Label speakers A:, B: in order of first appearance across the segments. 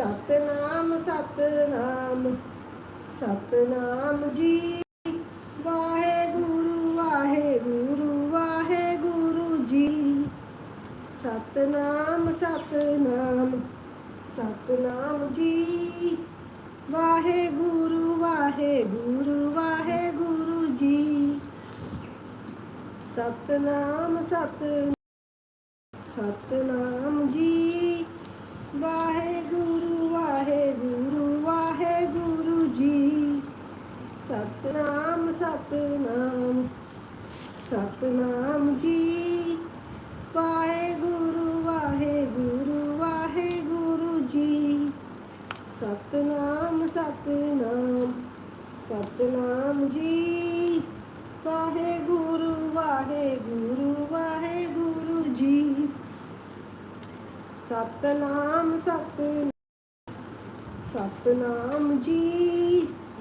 A: ਸਤਨਾਮ ਸਤਨਾਮ ਸਤਨਾਮ ਜੀ। ਵਾਹਿਗੁਰੂ ਵਾਹਿਗੁਰੂ ਵਾਹਿਗੁਰੂ ਜੀ। ਸਤਨਾਮ ਸਤਨਾਮ ਸਤਨਾਮ ਜੀ। ਵਾਹਿਗੁਰੂ ਵਾਹਿਗੁਰੂ ਵਾਹਿਗੁਰੂ ਜੀ। ਸਤਨਾਮ ਸਤਨਾਮ ਸਤਨਾਮ ਜੀ। ਵਾਹਿ ਸਤਨਾਮ ਸਤਨਾਮ ਸਤਨਾਮ ਜੀ। ਵਾਹਿਗੁਰੂ ਵਾਹਿਗੁਰੂ ਵਾਹਿਗੁਰੂ ਜੀ। ਸਤਨਾਮ ਸਤਨਾਮ ਸਤਨਾਮ ਜੀ। ਵਾਹਿਗੁਰੂ ਵਾਹਿਗੁਰੂ ਵਾਹਿਗੁਰੂ ਜੀ। ਸਤਨਾਮ ਸਤਨਾਮ ਸਤਨਾਮ ਜੀ।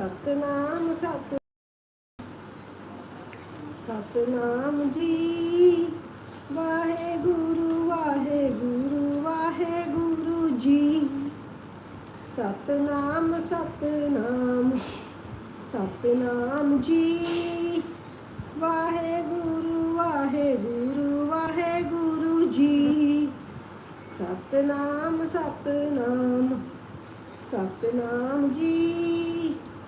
A: ਸਤਨਾਮ, ਸਤ ਸਤਨਾਮ ਜੀ। ਵਾਹਿਗੁਰੂ ਵਾਹਿਗੁਰੂ ਵਾਹਿਗੁਰੂ ਜੀ। ਸਤਨਾਮ ਸਤਨਾਮ ਸਤਨਾਮ ਜੀ। ਵਾਹਿਗੁਰੂ ਵਾਹਿਗੁਰੂ ਵਾਹਿਗੁਰੂ ਜੀ। ਸਤਨਾਮ ਸਤਨਾਮ ਸਤਨਾਮ ਜੀ।